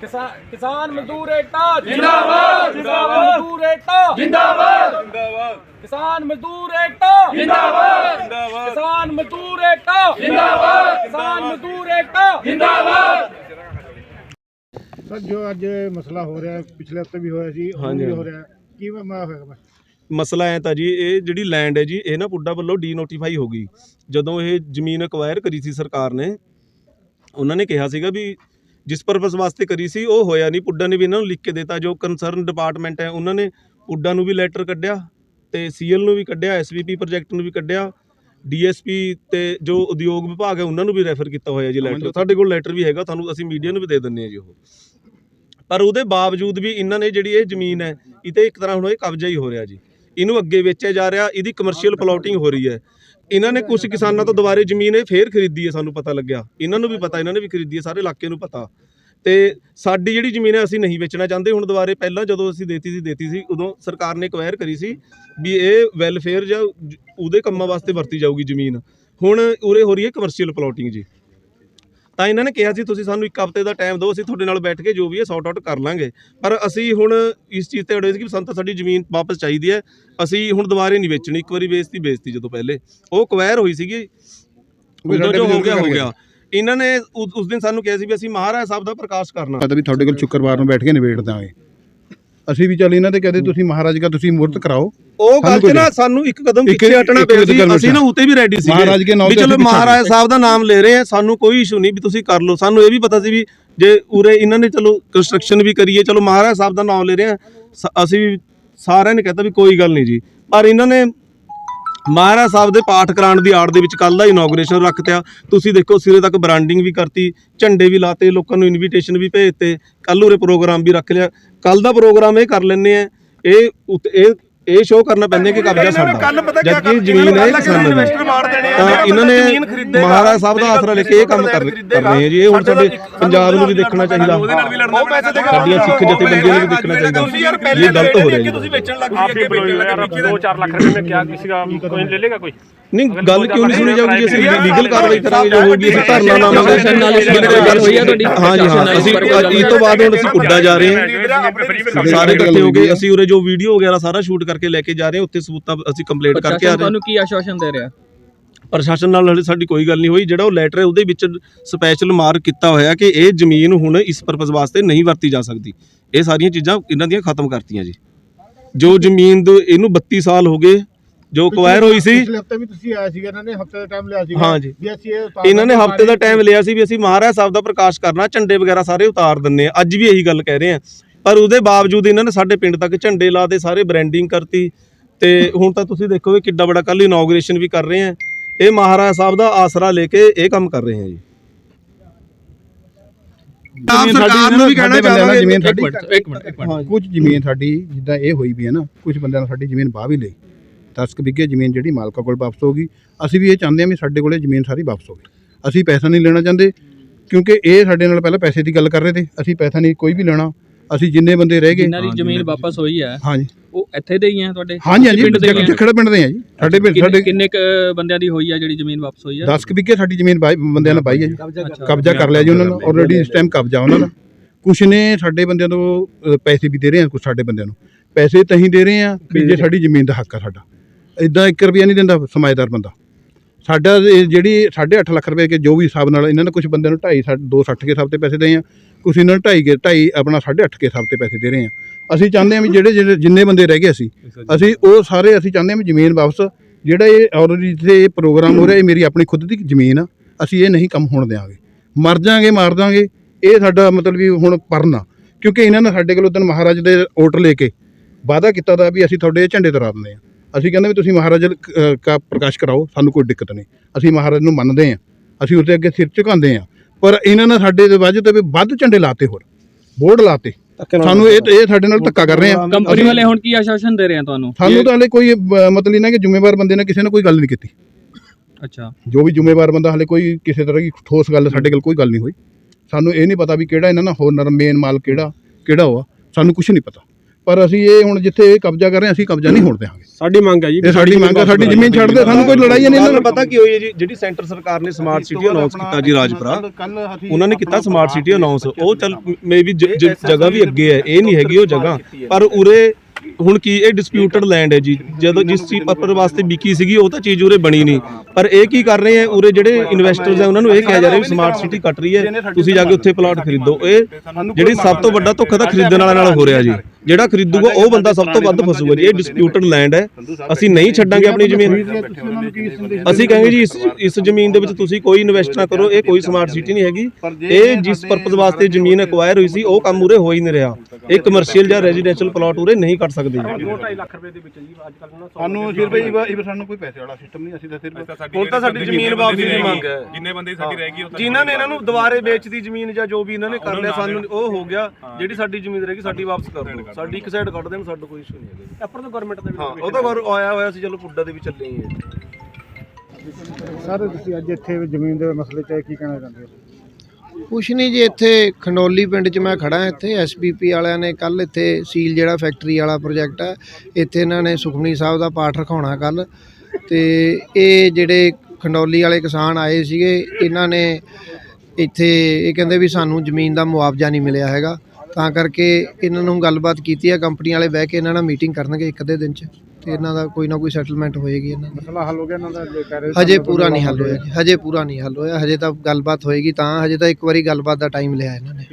ਕਿਸਾਨ ਕਿਸਾਨ ਮਜ਼ਦੂਰ ਏਕਤਾ ਜਿੰਦਾਬਾਦ! ਜਿੰਦਾਬਾਦ ਮਜ਼ਦੂਰ ਏਕਤਾ। ਜਿੰਦਾਬਾਦ! ਜਿੰਦਾਬਾਦ ਕਿਸਾਨ ਮਜ਼ਦੂਰ ਏਕਤਾ। ਜਿੰਦਾਬਾਦ! ਜਿੰਦਾਬਾਦ ਕਿਸਾਨ ਮਜ਼ਦੂਰ ਏਕਤਾ। ਜਿੰਦਾਬਾਦ! ਕਿਸਾਨ ਮਜ਼ਦੂਰ ਏਕਤਾ। ਜਿੰਦਾਬਾਦ! ਸਰ ਜੋ ਅੱਜ ਮਸਲਾ ਹੋ ਰਿਹਾ ਪਿਛਲੇ ਹਫ਼ਤੇ ਵੀ ਹੋਇਆ ਸੀ ਹੁਣ ਵੀ ਹੋ ਰਿਹਾ। ਹੈ। ਕਿਵੇਂ ਮਾ ਹੋਇਆ? ਮਸਲਾ ਐ ਤਾਂ ਜੀ ਇਹ ਜਿਹੜੀ ਲੈਂਡ ਹੈ ਜੀ ਇਹ ਨਾ ਪੁੱਡਾ ਵੱਲੋਂ ਡੀ ਨੋਟੀਫਾਈ ਹੋ ਗਈ। ਜਦੋਂ ਇਹ ਜ਼ਮੀਨ ਅਕਵਾਇਰ ਕਰੀ ਸੀ ਸਰਕਾਰ ਨੇ ਉਹਨਾਂ ਨੇ ਕਿਹਾ ਸੀਗਾ ਵੀ ਜਿਸ ਪਰਪਸ ਵਾਸਤੇ ਕਰੀ ਸੀ ਉਹ ਹੋਇਆ ਨਹੀਂ। ਪੁੱਡਾ ਨੇ ਵੀ ਇਹਨਾਂ ਨੂੰ ਲਿਖ ਕੇ ਦਿੱਤਾ ਜੋ ਕੰਸਰਨ ਡਿਪਾਰਟਮੈਂਟ ਹੈ ਉਹਨਾਂ ਨੇ ਪੁੱਡਾ ਨੂੰ ਵੀ ਲੈਟਰ ਕੱਢਿਆ ਤੇ ਸੀਐਲ ਨੂੰ ਵੀ ਕੱਢਿਆ ਐਸਵੀਪੀ ਪ੍ਰੋਜੈਕਟ ਨੂੰ ਵੀ ਕੱਢਿਆ ਡੀਐਸਪੀ ਤੇ ਜੋ ਉਦਯੋਗ ਵਿਭਾਗ ਹੈ ਉਹਨਾਂ ਨੂੰ ਵੀ ਰੈਫਰ ਕੀਤਾ ਹੋਇਆ ਜੀ ਲੈਟਰ ਸਾਡੇ ਕੋਲ ਲੈਟਰ ਵੀ ਹੈਗਾ ਤੁਹਾਨੂੰ ਅਸੀਂ ਮੀਡੀਆ ਨੂੰ ਵੀ ਦੇ ਦਿੰਨੇ ਆ ਜੀ ਉਹ। ਪਰ ਉਹਦੇ ਬਾਵਜੂਦ ਵੀ ਇਹਨਾਂ ਨੇ ਜਿਹੜੀ ਇਹ ਜ਼ਮੀਨ ਹੈ ਇਹ ਤੇ ਇੱਕ ਤਰ੍ਹਾਂ ਹੁਣ ਇਹ ਕਬਜ਼ਾ ਹੀ ਹੋ ਰਿਹਾ ਜੀ। ਇਹਨੂੰ ਅੱਗੇ ਵੇਚਿਆ ਜਾ ਰਿਹਾ ਇਹਦੀ ਕਮਰਸ਼ੀਅਲ ਪਲਾਟਿੰਗ ਹੋ ਰਹੀ ਹੈ। ਇਹਨਾਂ ਨੇ ਕੁਝ ਕਿਸਾਨਾਂ ਤੋਂ ਦੁਬਾਰੇ ਜ਼ਮੀਨ ਇਹ ਫੇਰ ਖਰੀਦੀ ਹੈ, ਸਾਨੂੰ ਪਤਾ ਲੱਗਿਆ। ਇਹਨਾਂ ਨੂੰ ਵੀ ਪਤਾ, ਇਹਨਾਂ ਨੇ ਵੀ ਖਰੀਦੀ ਹੈ, ਸਾਰੇ ਇਲਾਕੇ ਨੂੰ ਪਤਾ। ਤੇ ਸਾਡੀ ਜਿਹੜੀ ਜ਼ਮੀਨ ਹੈ, ਅਸੀਂ ਨਹੀਂ ਵੇਚਣਾ ਚਾਹੁੰਦੇ। ਹੁਣ ਦੁਬਾਰੇ ਪਹਿਲਾਂ ਜਦੋਂ ਅਸੀਂ ਦੇਤੀ ਸੀ ਦੇਤੀ ਸੀ, ਉਦੋਂ ਸਰਕਾਰ ਨੇ ਅਕਵਾਇਰ ਕਰੀ ਸੀ ਵੀ ਇਹ ਵੈਲਫੇਅਰ ਜਾਂ ਉਹਦੇ ਕੰਮਾਂ ਵਾਸਤੇ ਵਰਤੀ ਜਾਊਗੀ ਜ਼ਮੀਨ। ਹੁਣ ਉਰੇ ਹੋ ਰਹੀ ਹੈ ਕਮਰਸ਼ੀਅਲ ਪਲਾਟਿੰਗ ਜੀ। ਤਾਂ ਇਹਨਾਂ ਨੇ ਕਿਹਾ ਸੀ ਤੁਸੀਂ ਸਾਨੂੰ ਇੱਕ ਹਫ਼ਤੇ ਦਾ ਟਾਈਮ ਦਿਓ ਅਸੀਂ ਤੁਹਾਡੇ ਨਾਲ ਬੈਠ ਕੇ ਜੋ ਵੀ ਹੈ ਸੌਟ ਆਊਟ ਕਰ ਲਾਂਗੇ। ਪਰ ਅਸੀਂ ਹੁਣ ਇਸ ਚੀਜ਼ ਤੇ ਅੜੇ ਸੀ ਕਿ ਸਾਨੂੰ ਤਾਂ ਸਾਡੀ ਜ਼ਮੀਨ ਵਾਪਸ ਚਾਹੀਦੀ ਹੈ। ਅਸੀਂ ਹੁਣ ਦੁਬਾਰੇ ਨਹੀਂ ਵੇਚਣੀ। ਇੱਕ ਵਾਰੀ ਵੇਚਤੀ ਵੇਚਤੀ ਜਦੋਂ ਪਹਿਲੇ। ਉਹ ਕੁਐਰ ਹੋਈ ਸੀਗੀ। ਉਦੋਂ ਜੋ ਹੋ ਗਿਆ ਹੋ ਗਿਆ। ਇਹਨਾਂ ਨੇ ਉਸ ਉਸ ਦਿਨ ਸਾਨੂੰ ਕਿਹਾ ਸੀ ਵੀ ਅਸੀਂ ਮਹਾਰਾਜ ਸਾਹਿਬ ਦਾ ਪ੍ਰਕਾਸ਼ ਕਰਨਾ। ਪਤਾ ਵੀ ਤੁਹਾਡੇ ਕੋਲ ਸ਼ੁੱਕਰਵਾਰ ਨੂੰ ਬੈਠ ਕੇ ਨਿਬੇੜ ਦਾਂਗੇ ਅਸੀਂ ਵੀ ਚੱਲ ਇਹਨਾਂ ਦੇ ਕਹਦੇ ਤੁਸੀਂ ਮਹਾਰਾਜ ਦਾ ਤੁਸੀਂ ਮੂਰਤ ਕਰਾਓ। ਉਹ ਗੱਲ 'ਚ ਨਾ ਸਾਨੂੰ ਇੱਕ ਕਦਮ ਪਿੱਛੇ ਹਟਣਾ ਪਿਆ ਸੀ। ਅਸੀਂ ਨਾ ਉਤੇ ਵੀ ਰੈਡੀ ਸੀ ਮਹਾਰਾਜ ਕੇ ਨਾਮ ਤੇ ਚਲੋ ਮਹਾਰਾਜ ਸਾਹਿਬ ਦਾ ਨਾਮ ਲੈ ਰਹੇ ਆ ਸਾਨੂੰ ਕੋਈ ਇਸ਼ੂ ਨਹੀਂ ਵੀ ਤੁਸੀਂ ਕਰ ਲਓ। ਸਾਨੂੰ ਇਹ ਵੀ ਪਤਾ ਸੀ ਵੀ ਜੇ ਉਰੇ ਇਹਨਾਂ ਨੇ ਚਲੋ ਕੰਸਟਰਕਸ਼ਨ ਵੀ ਕਰੀਏ ਚਲੋ ਮਹਾਰਾਜ ਸਾਹਿਬ ਦਾ ਨਾਮ ਲੈ ਰਹੇ ਆ। ਅਸੀਂ ਸਾਰਿਆਂ ਨੇ ਕਹਤਾ ਵੀ ਕੋਈ ਗੱਲ ਨਹੀਂ ਜੀ। ਪਰ ਇਹਨਾਂ ਨੇ ਮਹਾਰਾਜ ਸਾਹਿਬ ਦੇ ਪਾਠ ਕਰਾਉਣ ਦੀ ਆੜ ਦੇ ਵਿੱਚ ਕੱਲ ਦਾ ਇਨੋਗ੍ਰੇਸ਼ਨ ਰੱਖਤਿਆ ਤੁਸੀਂ ਦੇਖੋ ਸਿਰੇ ਤੱਕ ਬ੍ਰਾਂਡਿੰਗ ਵੀ ਕਰਤੀ ਝੰਡੇ ਵੀ ਲਾਤੇ ਲੋਕਾਂ ਨੂੰ ਇਨਵੀਟੇਸ਼ਨ ਵੀ ਭੇਜਤੇ ਕੱਲ ਉਰੇ ਪ੍ਰੋਗਰਾਮ ਵੀ ਰੱਖ ਲਿਆ। ਕੱਲ ਦਾ ਪ੍ਰੋਗਰਾਮ ਇਹ ਕਰ ਲੈਣੇ ਆ। ਇਹ ਉਤ- ਇਹ ਇਹ ਸ਼ੋਅ ਕਰਨਾ ਪੈਂਦਾ ਕਿ ਕਬਜ਼ਾ ਸਾਡਾ ਜਦਕਿ ਜ਼ਮੀਨ ਹੈ ਕਿਸਾਨ ਦੀ ਤਾਂ ਇਹਨਾਂ ਨੇ ਮਹਾਰਾਜ ਸਾਹਿਬ ਦਾ ਆਸਰਾ ਲੈ ਕੇ ਇਹ ਕੰਮ ਕਰ ਰਹੇ ਆ ਜੀ ਇਹ ਹੁਣ ਸਾਡੇ ਪੰਜਾਬ ਨੂੰ ਵੀ ਦੇਖਣਾ ਚਾਹੀਦਾ ਸਾਡੀਆਂ ਸਿੱਖ ਜਥੇਬੰਦੀਆਂ ਨੂੰ ਵੀ ਦੇਖਣਾ ਚਾਹੀਦਾ ਇਹ ਗਲਤ ਹੋ ਰਿਹਾ ਜੀ ਤੁਸੀਂ ਵੇਚਣ ਲੱਗ ਗਏ ਅੱਗੇ ਵੇਚਣ ਲੱਗ ਗਏ 2-4 ਲੱਖ ਰੁਪਏ ਨੇ ਕਿਹਾ ਕਿਸੇ ਦਾ ਕੋਈ ਲੈ ਲੇਗਾ ਕੋਈ ਨਹੀਂ ਗੱਲ ਕਿਉਂ ਨਹੀਂ ਸੁਣੀ ਜਾਊਗੀ ਅਸੀਂ ਲੀਗਲ ਕਾਰਵਾਈ ਕਰਾਂਗੇ ਜੋ ਹੋਊਗੀ ਅਸੀਂ ਧਰਨਾ ਲਾਵਾਂਗੇ ਸੈਨ ਨਾਲ ਇਸ ਗੱਲ ਹੋਈ ਆ ਤੁਹਾਡੀ ਹਾਂ ਜੀ ਹਾਂ ਅਸੀਂ ਇਸ ਤੋਂ ਬਾਅਦ ਹੁਣ ਅਸੀਂ ਕੁੱਡਾ ਜਾ ਰਹੇ ਹਾਂ ਸਾਰੇ ਇਕੱਠੇ ਹੋ ਕੇ ਅਸੀਂ ਉਰੇ ਜੋ ਵੀਡੀਓ ਵਗੈਰਾ ਸਾਰਾ ਸ਼ੂਟ ਕਰਕੇ ਲੈ ਕੇ ਜਾ ਰਹੇ ਹਾਂ ਉੱਥੇ ਸਬੂਤਾਂ ਅਸੀਂ ਕੰਪਲੀਟ ਕਰਕੇ ਆ ਪ੍ਰਸ਼ਾਸਨ ਰਹੇ ਹਾਂ। ਤੁਹਾਨੂੰ ਕੀ ਆਸ਼ਵਾਸਨ ਦੇ ਰਿਹਾ? ਪ੍ਰਸ਼ਾਸਨ ਨਾਲ ਹਲੇ ਸਾਡੀ ਕੋਈ ਗੱਲ ਨਹੀਂ ਹੋਈ। ਜਿਹੜਾ ਉਹ ਲੈਟਰ ਹੈ ਉਹਦੇ ਵਿੱਚ ਸਪੈਸ਼ਲ ਮਾਰਕ ਕੀਤਾ ਹੋਇਆ ਕਿ ਇਹ ਜ਼ਮੀਨ ਹੁਣ ਇਸ ਪਰਪਸ ਵਾਸਤੇ ਨਹੀਂ ਵਰਤੀ ਜਾ ਸਕਦੀ। ਇਹ ਸਾਰੀਆਂ ਚੀਜ਼ਾਂ ਇਹਨਾਂ ਦੀਆਂ ਖਤਮ ਕਰਤੀਆਂ ਜੀ। ਜੋ ਜ਼ਮੀਨ ਦੇ ਇਹਨੂੰ 32 ਸਾਲ ਹੋ ਗਏ ਜੋ ਅਕਵਾਇਰ ਹੋਈ ਸੀ। ਪਿਛਲੇ ਹਫ਼ਤੇ ਵੀ ਤੁਸੀਂ ਆਏ ਸੀਗੇ ਇਹਨਾਂ ਨੇ ਹਫ਼ਤੇ ਦਾ ਟਾਈਮ ਲਿਆ ਸੀਗਾ। ਹਾਂ ਜੀ। ਵੀ ਅਸੀਂ ਇਹ ਉਤਾਰ ਇਹਨਾਂ ਨੇ ਦਾਂਗੇ, ਹਫ਼ਤੇ ਦਾ ਟਾਈਮ ਲਿਆ ਸੀ ਵੀ ਅਸੀਂ ਮਹਾਰਾਜ ਸਾਹਿਬ ਦਾ ਪ੍ਰਕਾਸ਼ ਕਰਨਾ ਝੰਡੇ ਵਗੈਰਾ ਸਾਰੇ ਉਤਾਰ ਦਿੰਨੇ ਆ ਅੱਜ ਵੀ ਇਹੀ ਗੱਲ ਕਹਿ ਰਹੇ ਆ ਪਰ ਉਹਦੇ ਬਾਵਜੂਦ ਇਹਨਾਂ ਨੇ ਸਾਡੇ ਪਿੰਡ ਤੱਕ ਝੰਡੇ ਲਾਤੇ ਸਾਰੇ ਬ੍ਰਾਂਡਿੰਗ ਕਰਤੀ। ਤੇ ਹੁਣ ਤਾਂ ਤੁਸੀਂ ਦੇਖੋਗੇ ਕਿੱਡਾ ਬੜਾ ਕੱਲ ਇਨੋਗ੍ਰੇਸ਼ਨ ਵੀ ਕਰ ਰਹੇ ਆ। ਇਹ ਮਹਾਰਾਜ ਸਾਹਿਬ ਦਾ ਆਸਰਾ ਲੈ ਕੇ ਇਹ ਕੰਮ ਕਰ ਰਹੇ ਆ ਜੀ। ਜ਼ਮੀਨ ਸਰਕਾਰ ਨੂੰ ਵੀ ਕਹਿਣਾ ਚਾਹਾਂਗੇ ਜ਼ਮੀਨ ਸਾਡੀ ਇੱਕ ਮਿੰਟ ਇੱਕ ਮਿੰਟ ਕੁਝ ਜ਼ਮੀਨ ਸਾਡੀ ਜਿੱਦਾਂ ਇਹ ਹੋਈ ਵੀ ਹੈ ਨਾ ਕੁਝ ਬੰਦਿਆਂ ਨੇ ਸਾਡੀ ਜ਼ਮੀਨ ਬਾਹ ਵੀ ਲਈ। 10 ਕੁ ਵਿਗੇ ਜ਼ਮੀਨ ਜਿਹੜੀ ਮਾਲਕਾਂ ਕੋਲ ਵਾਪਸ ਹੋਗੀ ਅਸੀਂ ਵੀ ਇਹ ਚਾਹੁੰਦੇ ਹਾਂ ਵੀ ਸਾਡੇ ਕੋਲੇ ਜ਼ਮੀਨ ਸਾਰੀ ਵਾਪਸ ਹੋਵੇ। ਅਸੀਂ ਪੈਸਾ ਨਹੀਂ ਲੈਣਾ ਚਾਹੁੰਦੇ ਕਿਉਂਕਿ ਇਹ ਸਾਡੇ ਨਾਲ ਪਹਿਲਾਂ ਪੈਸੇ ਦੀ ਗੱਲ ਕਰ ਰਹੇ ਤੇ ਅਸੀਂ ਪੈਸਾ ਨਹੀਂ ਕੋਈ ਵੀ ਲੈਣਾ। ਅਸੀਂ ਜਿੰਨੇ ਬੰਦੇ ਰਹਿ ਗਏ। ਜਿਨ੍ਹਾਂ ਦੀ ਜ਼ਮੀਨ ਵਾਪਸ ਹੋਈ ਹੈ ਹਾਂਜੀ। ਉਹ ਇੱਥੇ ਦੇ ਹੀ ਆ ਤੁਹਾਡੇ? ਹਾਂਜੀ ਹਾਂਜੀ? ਜਖੜਾ ਪਿੰਡ ਦੇ ਆ ਜੀ। ਸਾਡੇ ਪਿੰਡ ਸਾਡੇ ਕਿੰਨੇ ਕੁ ਬੰਦਿਆਂ ਦੀ ਹੋਈ ਆ ਜਿਹੜੀ ਜ਼ਮੀਨ ਵਾਪਸ ਹੋਈ ਆ? 10 ਕੁ ਵਿਗੇ ਸਾਡੀ ਜ਼ਮੀਨ ਬਾਈ- ਬੰਦਿਆਂ ਨੇ ਬਾਈ ਹੈ ਜੀ। ਕਬਜ਼ਾ ਕਰ ਲਿਆ ਜੀ ਉਹਨਾਂ ਨੇ। ਆਲਰੇਡੀ ਇਸ ਟਾਈਮ ਕਬਜ਼ਾ ਉਹਨਾਂ ਦਾ। ਕੁਛ ਨੇ ਸਾਡੇ ਬੰਦਿਆਂ ਤੋਂ ਅ, ਪੈਸੇ ਵੀ ਦੇ ਰਹੇ ਆ ਕੁਛ ਸਾਡੇ ਬੰਦਿਆਂ ਨੂੰ। ਪੈਸੇ ਤਾਂ ਹੀ ਦੇ ਰਹੇ ਆ ਵੀ ਜੇ ਸਾਡੀ ਜ਼ਮੀਨ ਦਾ ਹੱਕ ਆ ਸਾਡਾ। ਇਦਾਂ 1 ਰੁਪਿਆ ਨਹੀਂ ਦਿੰਦਾ ਸਮਾਜਦਾਰ ਬੰਦਾ। ਸਾਡਾ ਇਹ ਜਿਹੜੀ 8.5 ਲੱਖ ਰੁਪਏ ਕੇ ਜੋ ਵੀ ਹਿਸਾਬ ਨਾਲ ਇਹਨਾਂ ਨੇ ਕੁਝ ਬੰਦਿਆਂ ਨੂੰ 2.5 260 ਕੇ ਹਿਸਾਬ ਤੇ ਪੈਸੇ ਦੇ ਆ। ਤੁਸੀਂ ਇਹਨਾਂ ਨੂੰ ਢਾਈ ਕੇ ਢਾਈ ਆਪਣਾ 8.5 ਕੇ ਹਿਸਾਬ ਤੇ ਪੈਸੇ ਦੇ ਰਹੇ ਆ ਅਸੀਂ ਚਾਹੁੰਦੇ ਆ ਵੀ ਜਿਹੜੇ ਜਿਹੜੇ ਜਿੰਨੇ ਬੰਦੇ ਰਹਿ ਗਏ ਅਸੀਂ ਅਸੀਂ ਉਹ ਸਾਰੇ ਅਸੀਂ ਚਾਹੁੰਦੇ ਆ ਵੀ ਜ਼ਮੀਨ ਵਾਪਸ ਜਿਹੜਾ ਇਹ ਆਲਰੇਡੀ ਜਿੱਥੇ ਇਹ ਪ੍ਰੋਗਰਾਮ ਹੋ ਰਿਹਾ ਇਹ ਮੇਰੀ ਆਪਣੀ ਖੁਦ ਦੀ ਜ਼ਮੀਨ ਆ ਅਸੀਂ ਇਹ ਨਹੀਂ ਕੰਮ ਹੋਣ ਦੇਵਾਂਗੇ ਮਰ ਜਾਾਂਗੇ ਮਾਰ ਦਾਂਗੇ ਇਹ ਸਾਡਾ ਮਤਲਬ ਵੀ ਹੁਣ ਪਰਨਾ। ਕਿਉਂਕਿ ਇਹਨਾਂ ਨੇ ਸਾਡੇ ਕੋਲ ਉਦੋਂ ਮਹਾਰਾਜ ਦੇ ਓਟ ਲੈ ਕੇ ਵਾਅਦਾ ਕੀਤਾ ਦਾ ਵੀ ਅਸੀਂ ਤੁਹਾਡੇ ਝੰਡੇ ਤਰਾ ਦਿੰਦੇ ਆ ਅਸੀਂ ਕਹਿੰਦੇ ਵੀ ਤੁਸੀਂ ਮਹਾਰਾਜ ਅ, ਕਾ ਪ੍ਰਕਾਸ਼ ਕਰਾਓ ਸਾਨੂੰ ਕੋਈ ਦਿੱਕਤ ਨਹੀਂ। ਅਸੀਂ ਮਹਾਰਾਜ ਨੂੰ ਮੰਨਦੇ ਆ ਅਸੀਂ ਉਹਦੇ ਅੱਗੇ ਸਿਰ ਝੁਕਾਉਂਦੇ ਆ ਪਰ ਇਹਨਾਂ ਨੇ ਸਾਡੇ ਦੇ ਵਜ੍ਹਾ ਤੇ ਵੀ ਵੱਧ ਝੰਡੇ ਲਾਤੇ ਹੋਰ ਬੋਰਡ ਲਾਤੇ। ਸਾਨੂੰ ਇਹ ਇਹ ਸਾਡੇ ਨਾਲ ਧੱਕਾ ਕਰ ਰਹੇ ਆ। ਕੰਪਨੀ ਵਾਲੇ ਹੁਣ ਕੀ ਆਸ਼ਵਾਸਨ ਦੇ ਰਹੇ ਆ ਤੁਹਾਨੂੰ? ਸਾਨੂੰ ਤਾਂ ਹਲੇ ਕੋਈ ਮਤਲਬ ਇਹਨਾਂ ਕਿ ਜ਼ਿੰਮੇਵਾਰ ਬੰਦੇ ਨੇ ਕਿਸੇ ਨੇ ਕੋਈ ਗੱਲ ਨਹੀਂ ਕੀਤੀ। ਅੱਛਾ। ਜੋ ਵੀ ਜ਼ਿੰਮੇਵਾਰ ਬੰਦਾ ਹਲੇ ਕੋਈ ਕਿਸੇ ਤਰ੍ਹਾਂ ਦੀ ਠੋਸ ਗੱਲ ਸਾਡੇ ਕੋਲ ਕੋਈ ਗੱਲ ਨਹੀਂ ਹੋਈ। ਸਾਨੂੰ ਇਹ ਨਹੀਂ ਪਤਾ ਵੀ ਕਿਹੜਾ ਇਹਨਾਂ ਦਾ ਹੋਨਰ ਮੇਨ ਮਾਲ ਕਿਹੜਾ ਕਿਹੜਾ ਹੋਆ ਸਾਨੂੰ ਕੁਝ ਨਹੀਂ ਪਤਾ। ਪਰ ਅਸੀਂ ਇਹ ਹੁਣ ਜਿੱਥੇ ਇਹ ਕਬਜ਼ਾ ਕਰ ਰਹੇ ਹਾਂ ਅਸੀਂ ਕਬਜ਼ਾ ਨਹੀਂ ਹੋਣ ਦਿਆਂਗੇ। ਸਾਡੀ ਮੰਗ ਹੈ ਜੀ। ਇਹ ਸਾਡੀ ਮੰਗ ਹੈ ਸਾਡੀ ਜ਼ਮੀਨ ਛੱਡ ਦੇ ਸਾਨੂੰ ਕੋਈ ਲੜਾਈ ਨਹੀਂ ਇਹਨਾਂ ਨਾਲ ਪਤਾ ਕੀ ਹੋਈ ਹੈ ਜੀ? ਜਿਹੜੀ ਸੈਂਟਰ ਸਰਕਾਰ ਨੇ ਸਮਾਰਟ ਸਿਟੀ ਅਨਾਉਂਸ ਕੀਤਾ ਜੀ ਰਾਜਪੁਰਾ ਉਹਨਾਂ ਨੇ ਕੀਤਾ ਸਮਾਰਟ ਸਿਟੀ ਅਨਾਉਂਸ ਉਹ ਚੱਲ ਮੇ ਵੀ ਜਗ੍ਹਾ ਵੀ ਅੱਗੇ ਹੈ ਇਹ ਨਹੀਂ ਹੈਗੀ ਉਹ ਜਗ੍ਹਾ। ਪਰ ਉਰੇ ਹੁਣ ਕੀ ਇਹ ਡਿਸਪਿਊਟਡ ਲੈਂਡ ਹੈ ਜੀ। ਜਦੋਂ ਜਿਸ ਚੀਜ਼ ਪਰਪਸ ਵਾਸਤੇ ਵਿਕੀ ਸੀਗੀ ਉਹ ਤਾਂ ਚੀਜ਼ ਉਰੇ ਬਣੀ ਨਹੀਂ। ਪਰ ਇਹ ਕੀ ਕਰ ਰਹੇ ਹੈ ਉਰੇ ਜਿਹੜੇ ਇਨਵੈਸਟਰਸ ਹੈ ਉਹਨਾਂ ਨੂੰ ਇਹ ਕਿਹਾ ਜਾ ਰਿਹਾ ਵੀ ਸਮਾਰਟ ਸਿਟੀ ਕੱਟ ਰਹੀ ਹੈ। ਤੁਸੀਂ ਜਾ ਕੇ ਉੱਥੇ ਪਲਾਟ ਖਰੀਦੋ। ਇਹ ਜਿਹੜੀ ਸਭ ਤੋਂ ਵੱਡਾ ਧੋਖਾ ਤਾਂ ਖਰੀਦਣ ਵਾਲਿਆਂ ਨਾਲ ਹੋ ਰਿਹਾ ਜੀ। ਜਿਹੜਾ ਖਰੀਦੂਗਾ ਉਹ ਬੰਦਾ ਸਭ ਤੋਂ ਵੱਧ ਫਸੂਗਾ ਜੀ। ਇਹ ਡਿਸਪਿਊਟਡ ਲੈਂਡ ਹੈ। ਅਸੀਂ ਨਹੀਂ ਛੱਡਾਂਗੇ ਆਪਣੀ ਜ਼ਮੀਨ। ਅਸੀਂ ਕਹਾਂਗੇ ਜੀ ਇਸ ਇਸ ਜ਼ਮੀਨ ਦੇ ਵਿੱਚ ਤੁਸੀਂ ਕੋਈ ਇਨਵੈਸਟ ਨਾ ਕਰੋ ਇਹ ਕੋਈ ਸਮਾਰਟ ਸਿਟੀ ਨਹੀਂ ਹੈਗੀ। ਇਹ ਜਿਸ ਪਰਪਸ ਵਾਸਤੇ ਜ਼ਮੀਨ ਐਕਵਾਇਰ ਹੋਈ ਸੀ ਉਹ ਕੰਮ ਉਰੇ ਹੋ ਹੀ ਨਹੀਂ ਰਿਹਾ। ਇਹ ਕਮਰਸ਼ੀਅਲ ਜਾਂ ਰੈਜ਼ੀਡੈਂਸ਼ੀਅਲ ਪਲਾਟ ਉਰੇ ਨਹੀਂ ਕੱਟ ਸਕਦੇ ਜੀ। 2.5 ਲੱਖ ਰੁਪਏ ਦੇ ਵਿੱਚ ਜੀ ਅੱਜ ਕੱਲ੍ਹ ਨਾ ਸਾਨੂੰ ਸਿਰਫ ਇਹ ਸਾਨੂੰ ਕੋਈ ਪੈਸੇ ਵਾਲਾ ਸਿਸਟਮ ਨਹੀਂ ਅਸੀਂ ਤਾਂ ਸਿਰਫ ਹੁਣ ਤਾਂ ਸਾਡੀ ਜ਼ਮੀਨ ਵਾਪਸੀ ਦੀ ਮੰਗ ਹੈ। ਜਿੰਨੇ ਬੰਦੇ ਸਾਡੀ ਰਹਿ ਗਈ ਉਹ ਜਿਨ੍ਹਾਂ ਨੇ ਇਹਨਾਂ ਨੂੰ ਦੁਬਾਰੇ ਵੇਚਦੀ ਜ਼ਮੀਨ ਜਾਂ ਜੋ ਵੀ ਇਹਨਾਂ ਨੇ ਕਰ ਲਿਆ ਸਾਨੂੰ ਉਹ ਹੋ ਗਿਆ। ਜਿਹੜੀ ਸਾਡੀ ਜ਼ਮੀਨ ਰਹਿ ਗਈ ਸਾਡੀ ਵਾਪਸ ਕਰ ਦਿਓ ਸਾਡੀ ਇੱਕ ਸਾਈਡ ਕੱਢ ਦੇਣ ਸਾਡਾ ਕੋਈ ਇਸ਼ੂ ਨਹੀਂ ਹੈਗਾ ਉੱਪਰ ਤੋਂ ਗਵਰਨਮੈਂਟ ਦਾ ਵੀ ਹਾਂ ਉਹ ਤਾਂ ਘਰ ਆਇਆ ਹੋਇਆ ਸੀ ਚਲੋ ਪੁੱਡਾ ਦੇ ਵੀ ਚੱਲੇ ਹੀ ਹੈ ਸਰ ਤੁਸੀਂ ਅੱਜ ਇੱਥੇ ਜ਼ਮੀਨ ਦੇ ਮਸਲੇ 'ਚ ਕੀ ਕਹਿਣਾ ਚਾਹੁੰਦੇ ਹੋ? ਕੁਛ ਨਹੀਂ ਜੀ ਇੱਥੇ ਖੰਡੋਲੀ ਪਿੰਡ 'ਚ ਮੈਂ ਖੜਾ ਇੱਥੇ ਐਸਪੀਪੀ ਵਾਲਿਆਂ ਨੇ ਕੱਲ ਇੱਥੇ ਸੀਲ ਜਿਹੜਾ ਫੈਕਟਰੀ ਵਾਲਾ ਪ੍ਰੋਜੈਕਟ ਹੈ ਇੱਥੇ ਇਹਨਾਂ ਨੇ ਸੁਖਮਨੀ ਸਾਹਿਬ ਦਾ ਪਾਠ ਰਖਾਉਣਾ ਕੱਲ ਤੇ ਇਹ ਜਿਹੜੇ ਖੰਡੋਲੀ ਵਾਲੇ ਕਿਸਾਨ ਆਏ ਸੀਗੇ ਇਹਨਾਂ ਨੇ ਇੱਥੇ ਇਹ ਕਹਿੰਦੇ ਵੀ ਸਾਨੂੰ ਜ਼ਮੀਨ ਦਾ ਮੁਆਵਜ਼ਾ ਨਹੀਂ ਮਿਲਿਆ ਹੈਗਾ। ਤਾਂ ਕਰਕੇ ਇਹਨਾਂ ਨੂੰ ਗੱਲਬਾਤ ਕੀਤੀ ਹੈ ਕੰਪਨੀ ਵਾਲੇ ਬਹਿ ਕੇ ਇਹਨਾਂ ਨਾਲ ਮੀਟਿੰਗ ਕਰਨਗੇ ਇੱਕ ਅੱਧੇ ਦਿਨ 'ਚ ਤੇ ਇਹਨਾਂ ਦਾ ਕੋਈ ਨਾ ਕੋਈ ਸੈਟਲਮੈਂਟ ਹੋਏਗੀ ਇਹਨਾਂ ਦੀ। ਮਸਲਾ ਹੱਲ ਹੋ ਗਿਆ ਇਹਨਾਂ ਦਾ ਜੇ ਕਹਿ ਰਹੇ ਹਜੇ ਪੂਰਾ ਨਹੀਂ ਹੱਲ ਹੋਇਆ ਜੀ ਹਜੇ ਪੂਰਾ ਨਹੀਂ ਹੱਲ ਹੋਇਆ ਹਜੇ ਤਾਂ ਗੱਲਬਾਤ ਹੋਏਗੀ ਤਾਂ ਹਜੇ ਤਾਂ ਇੱਕ ਵਾਰੀ ਗੱਲਬਾਤ ਦਾ ਟਾਈਮ ਲਿਆ ਇਹਨਾਂ ਨੇ।